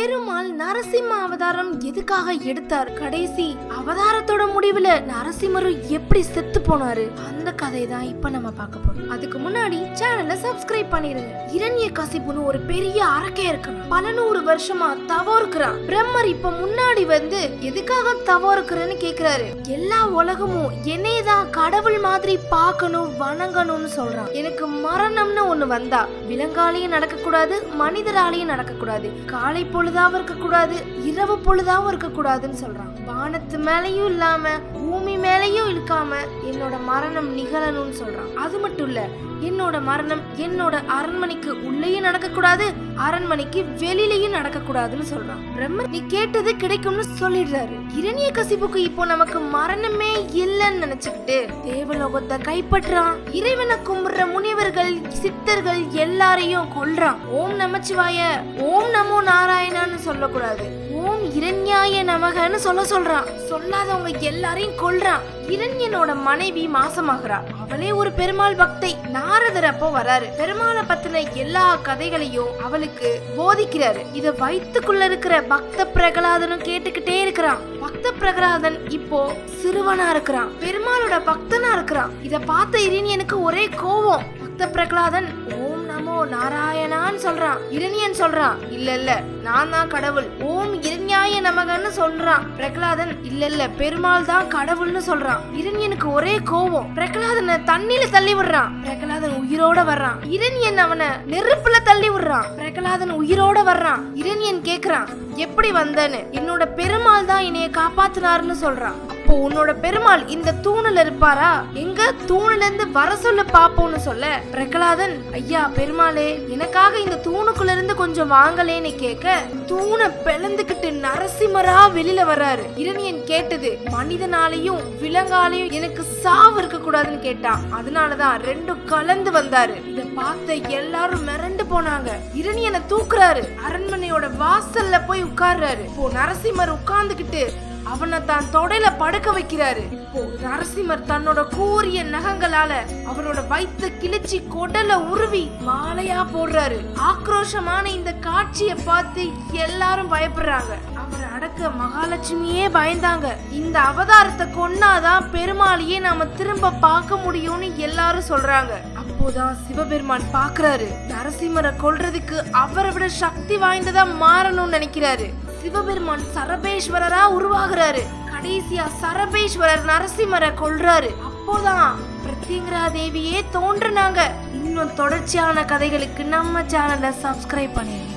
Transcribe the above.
பெருமாள் நரசிம்ம அவதாரம் எதுக்காக எடுத்தார் கடைசி? அவதாரத்தோட முடிவுல நரசிம்மரும் எப்படி செத்து போனாரு? அந்த கதை தான் இப்ப நம்ம பார்க்க போறோம். அதுக்கு முன்னாடி சேனலை சப்ஸ்கிரைப் பண்ணிருங்க. இரண்ய கசிப்புன்னு ஒரு பெரிய அரக்கை இருக்கிறான் பல நூறு வருஷமா தவோ இருக்கிறான் பிரம்மர் இப்ப முன்னாடி வந்து எதுக்காக தவோ இருக்கிறன்னு கேக்குறாரு. எல்லா உலகமும் என்னையதான் கடவுள் மாதிரி பார்க்கணும் வணங்கணும்னு சொல்றான். எனக்கு மரணம்னு ஒண்ணு வந்தா விலங்காலையும் நடக்க கூடாது மனிதராலையும் நடக்க கூடாது காலை பொழுதாவும் இருக்க கூடாது இரவு பொழுதாவும் இருக்க கூடாதுன்னு சொல்றான். வானத்து மேலையும் இல்லாம பூமி மேலேயும் இழுக்காம என்னோட மரணம் நிகழணும்னு சொல்றான். அது மட்டும் இல்ல என்னோட மரணம் என்னோட அரண்மனைக்கு உள்ளேயும் நடக்க கூடாது அரண்மனைக்கு வெளியிலயும் நடக்க கூடாதுன்னு சொல்றான் நீ கேட்டது கிடைக்கும்னு சொல்லிடுறாரு. இரணிய கசிப்புக்கு இப்போ நமக்கு மரணமே இல்லைன்னு நினைச்சுக்கிட்டு தேவலோகத்தை கைப்பற்றான் இறைவனை கும்பிடுற முனிவர்கள் சித்தர்கள் எல்லாரையும் கொல்றான். ஓம் நமச்சிவாய ஓம் நமோ நாராயணான்னு சொல்லக்கூடாது. ஓம் இரண்யாய நமகன்னு சொல்ல சொல்றான். சொல்லாதவங்க எல்லாரையும் கொல்றான். இரண்யனோட மனைவி மாசமாகிறா. அவளே ஒரு பெருமாள் பக்தை. நாரதர் அப்போ வராரு. பெருமாளை பத்தின எல்லா கதைகளையும் அவளுக்கு போதிக்கிறாரு. இத வயிற்றுக்குள்ள இருக்கிற பக்த பிரகலாதனும் கேட்டுக்கிட்டே இருக்கிறான். பக்த பிரகலாதன் இப்போ சிறுவனா இருக்கிறான். பெருமாளோட பக்தனா இருக்கிறான். இத பார்த்த இரண்யனுக்கு ஒரே கோவம். பக்த பிரகலாதன் ஓ என்னமோ நாராயணான்னு சொல்றான். இரணியன் சொல்றான் இல்ல இல்ல நான் தான் கடவுள். ஓம் இரண்யாய நமகன்னு சொல்றான். பிரகலாதன் இல்ல இல்ல பெருமாள் தான் கடவுள்னு சொல்றான். இரணியனுக்கு ஒரே கோவம். பிரகலாதனை தண்ணியில தள்ளி விடுறான். பிரகலாதன் உயிரோட வர்றான். இரணியன் அவனை நெருப்புல தள்ளி விடுறான். பிரகலாதன் உயிரோட வர்றான். இரணியன் கேக்குறான் எப்படி வந்தன்னு? என்னோட பெருமாள் தான் என்னைய காப்பாத்தினாருன்னு சொல்றான். அப்போ உன்னோட பெருமாள் இந்த தூணில் இருப்பாரா? எங்க தூணுல இருந்து வர சொல்ல பாப்போம்னு சொல்ல. பிரகலாதன் ஐயா பெருமாளே எனக்காக இந்த தூணுக்குள்ள இருந்து கொஞ்சம் வாங்கலேன்னு கேட்க தூணை பிளந்துக்கிட்டு நரசிம்மரா வெளியில வர்றாரு. இரணியன் கேட்டது மனிதனாலையும் விலங்காலையும் எனக்கு சாவு இருக்க கூடாதுன்னு கேட்டான். அதனாலதான் ரெண்டும் கலந்து வந்தாரு. இத பார்த்த எல்லாரும் மிரண்டு போனாங்க. இரணியனை தூக்குறாரு. அரண்மனையோட வாசல்ல போய் உட்கார்றாரு. இப்போ நரசிம்மர் உட்கார்ந்துகிட்டு அவனை தான் தொடையில படுக்க வைக்கிறாரு. இப்போ நரசிம்மர் தன்னோட கூரிய நகங்களால அவனோட வயித்த கிழிச்சி கொடல உருவி மாலையா போடுறாரு. ஆக்ரோஷமான இந்த காட்சியை பார்த்து எல்லாரும் பயப்படுறாங்க. அவரை அடக்க மகாலட்சுமியே பயந்தாங்க. இந்த அவதாரத்தை கொன்னாதான் பெருமாளையே நாம திரும்ப பார்க்க முடியும்னு எல்லாரும் சொல்றாங்க. அப்போதான் சிவபெருமான் பாக்குறாரு நரசிம்மரை கொல்றதுக்கு அவரை விட சக்தி வாய்ந்ததா மாறணும்னு நினைக்கிறாரு. சிவபெருமான் சரபேஸ்வரரா உருவாகிறாரு. கடைசியா சரபேஸ்வரர் நரசிம்மரை கொள்றாரு அப்போதான் பிரத்யங்கரா தேவியே தோன்றுனாங்க. இன்னும் தொடர்ச்சியான கதைகளுக்கு நம்ம சேனலை சப்ஸ்கிரைப் பண்ணிடுங்க